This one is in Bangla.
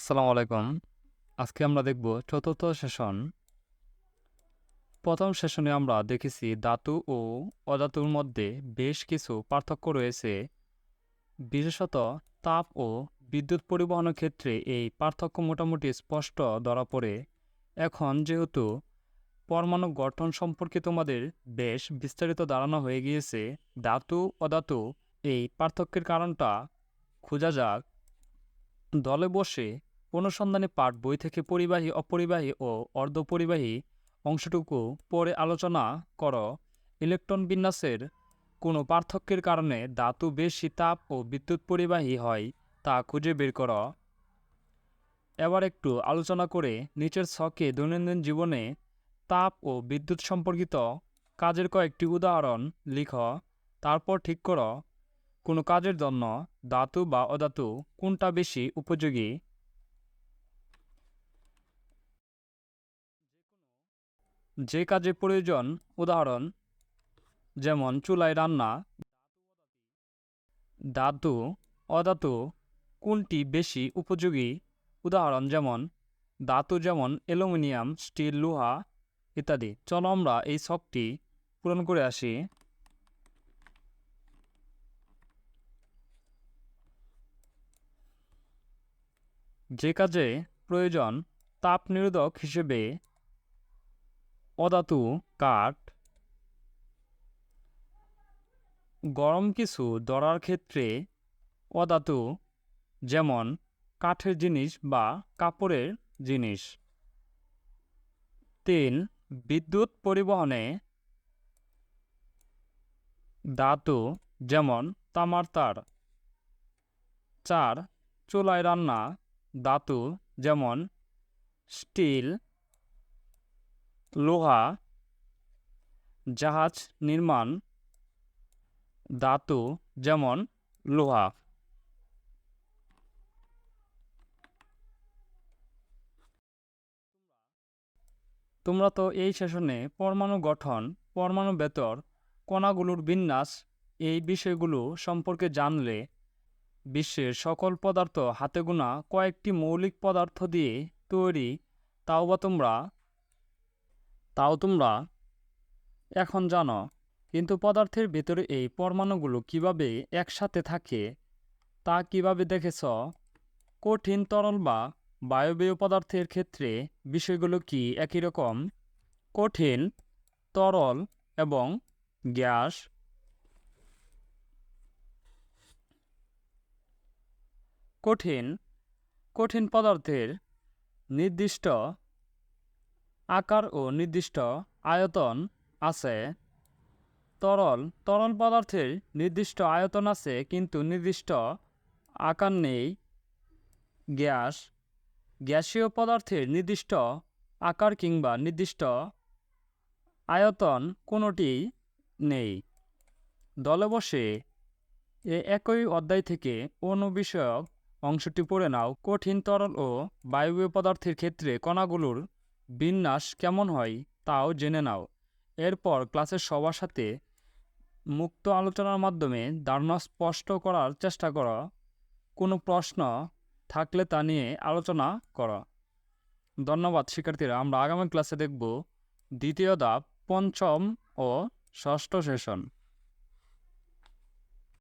আসসালামু আলাইকুম। আজকে আমরা দেখব চতুর্থ সেশন। প্রথম সেশনে আমরা দেখেছি ধাতু ও অধাতুর মধ্যে বেশ কিছু পার্থক্য রয়েছে। বিশেষত তাপ ও বিদ্যুৎ পরিবহনের ক্ষেত্রে এই পার্থক্য মোটামুটি স্পষ্ট ধরা পড়ে। এখন যেহেতু পরমাণু গঠন সম্পর্কে তোমাদের বেশ বিস্তারিত ধারণা হয়ে গিয়েছে, ধাতু, অধাতু এই পার্থক্যের কারণটা খোঁজা যাক। দলে বসে অনুসন্ধানী পাঠ বই থেকে পরিবাহী, অপরিবাহী ও অর্ধপরিবাহী অংশটুকু পরে আলোচনা কর। ইলেকট্রন বিন্যাসের কোনো পার্থক্যের কারণে ধাতু বেশি তাপ ও বিদ্যুৎ পরিবাহী হয় তা খুঁজে বের কর। এবার একটু আলোচনা করে নিচের ছকে দৈনন্দিন জীবনে তাপ ও বিদ্যুৎ সম্পর্কিত কাজের কয়েকটি উদাহরণ লিখ। তারপর ঠিক কর। কোনো কাজের জন্য ধাতু বা অধাতু কোনটা বেশি উপযোগী? যে কাজে প্রয়োজন, উদাহরণ, যেমন চুলায় রান্না। ধাতু, অধাতু, কোনটি বেশি উপযোগী? উদাহরণ, যেমন, ধাতু যেমন অ্যালুমিনিয়াম, স্টিল, লোহা ইত্যাদি। চলো আমরা এই শখটি পূরণ করে আসি। যে কাজে প্রয়োজন তাপ নিরোধক হিসেবে অধাতু কাঠ, গরম কিছু ধরার ক্ষেত্রে অধাতু যেমন কাঠের জিনিস বা কাপড়ের জিনিস। তিন, বিদ্যুৎ পরিবহনে ধাতু, যেমন তামার তার। চার, চুলায় রান্না ধাতু, যেমন স্টিল লোহা, জাহাজ নির্মাণ, ধাতু যেমন লোহা। তোমরা তো এই সেশনে পরমাণু গঠন, পরমাণু বেতর কণাগুলোর বিন্যাস, এই বিষয়গুলো সম্পর্কে জানলে বিশ্বের সকল পদার্থ হাতে গোনা কয়েকটি মৌলিক পদার্থ দিয়ে তৈরি, তাও বা তোমরা তাও তোমরা? এখন জানো, কিন্তু পদার্থের ভেতরে এই পরমাণুগুলো কীভাবে একসাথে থাকে, তা কীভাবে দেখেছ? কঠিন তরল বা বায়বীয় পদার্থের ক্ষেত্রে বিষয়গুলো কি একই রকম? কঠিন, তরল এবং গ্যাস। কঠিন কঠিন পদার্থের নির্দিষ্ট আকার ও নির্দিষ্ট আয়তন আছে। তরল তরল পদার্থের নির্দিষ্ট আয়তন আছে, কিন্তু নির্দিষ্ট আকার নেই। গ্যাস, গ্যাসীয় পদার্থের নির্দিষ্ট আকার কিংবা নির্দিষ্ট আয়তন কোনোটি নেই। দলে বসে এ একই অধ্যায় থেকে অণু বিষয়ক অংশটি পড়ে নাও। কঠিন তরল ও বায়বীয় পদার্থের ক্ষেত্রে কণাগুলোর বিন্যাস কেমন হয় তাও জেনে নাও। এরপর ক্লাসের সবার সাথে মুক্ত আলোচনার মাধ্যমে ধারণা স্পষ্ট করার চেষ্টা করো। কোনো প্রশ্ন থাকলে তা নিয়ে আলোচনা করো। ধন্যবাদ শিক্ষার্থীরা, আমরা আগামী ক্লাসে দেখব দ্বিতীয় ধাপ, পঞ্চম ও ষষ্ঠ সেশন।